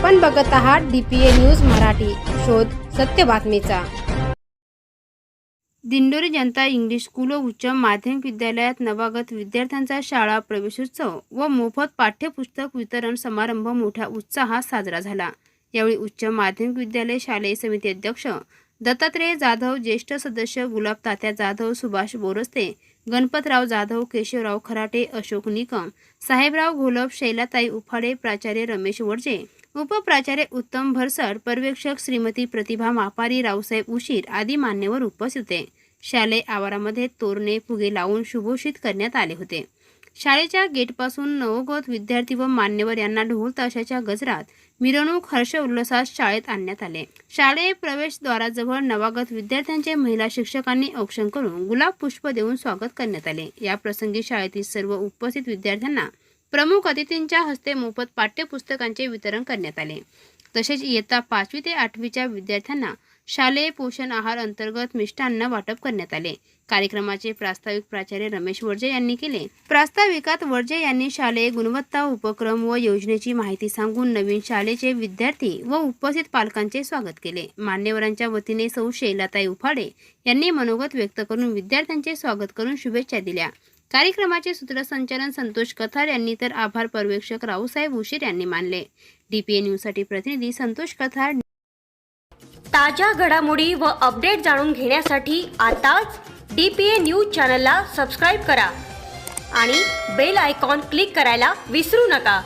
आपण बघत आहात डीपीए न्यूज मराठी. शोध सत्य बातमीचा. दिंडोरी जनता इंग्लिश स्कूल व उच्च माध्यमिक विद्यालयात नवागत विद्यार्थ्यांचा शाळा प्रवेशोत्सव व मोफत पाठ्यपुस्तक वितरण समारंभ मोठ्या उत्साहात साजरा झाला. यावेळी उच्च माध्यमिक विद्यालय शालेय समिती अध्यक्ष दत्तात्रेय जाधव ज्येष्ठ सदस्य गुलाब तात्या जाधव सुभाष बोरस्ते गणपतराव जाधव केशवराव खराटे अशोक निकम साहेबराव घोलप शैलाताई उफाडे प्राचार्य रमेश वडजे उपप्राचार्य उत्तम भरसड पर्यवेक्षक श्रीमती प्रतिभा मापारी रावसाहेब उशीर आदी मान्यवर उपस्थित होते. शालेय आवारामध्ये तोरणे फुगे लावून शुभोषित करण्यात आले होते. शाळेच्या गेटपासून नवोगत विद्यार्थी व मान्यवर यांना ढोल ताशाच्या गजरात मिरवणूक हर्ष उल्हासात शाळेत आणण्यात आले. शाळे प्रवेशद्वाराजवळ नवागत विद्यार्थ्यांचे महिला शिक्षकांनी औक्षण करून गुलाब पुष्प देऊन स्वागत करण्यात आले. या प्रसंगी शाळेतील सर्व उपस्थित विद्यार्थ्यांना प्रमुख अतिथींच्या हस्ते मोफत पाठ्यपुस्तकांचे वितरण करण्यात आले. तसेच इयत्ता पाचवी ते आठवीच्या विद्यार्थ्यांना शालेय पोषण आहार अंतर्गत मिष्टान्न वाटप करण्यात आले. कार्यक्रमाचे प्रास्ताविक प्राचार्य रमेश वडजे यांनी केले. प्रास्ताविकात वडजे यांनी शालेय गुणवत्ता उपक्रम व योजनेची माहिती सांगून नवीन शाळेचे विद्यार्थी व उपस्थित पालकांचे स्वागत केले. मान्यवरांच्या वतीने सौ. शैलाताई उफाडे यांनी मनोगत व्यक्त करून विद्यार्थ्यांचे स्वागत करून शुभेच्छा दिल्या. कार्यक्रमाचे सूत्रसंचालन संतोष कथार यांनी तर आभार पर्यवेक्षक रावसाहेब उशीर यांनी मानले. डीपीए न्यूजसाठी प्रतिनिधी संतोष कथार ताज्या घडामोडी व अपडेट जाणून घेण्यासाठी आताच डी पी ए न्यूज चॅनलला सबस्क्राईब करा. आणि बेल आयकॉन क्लिक करायला विसरू नका.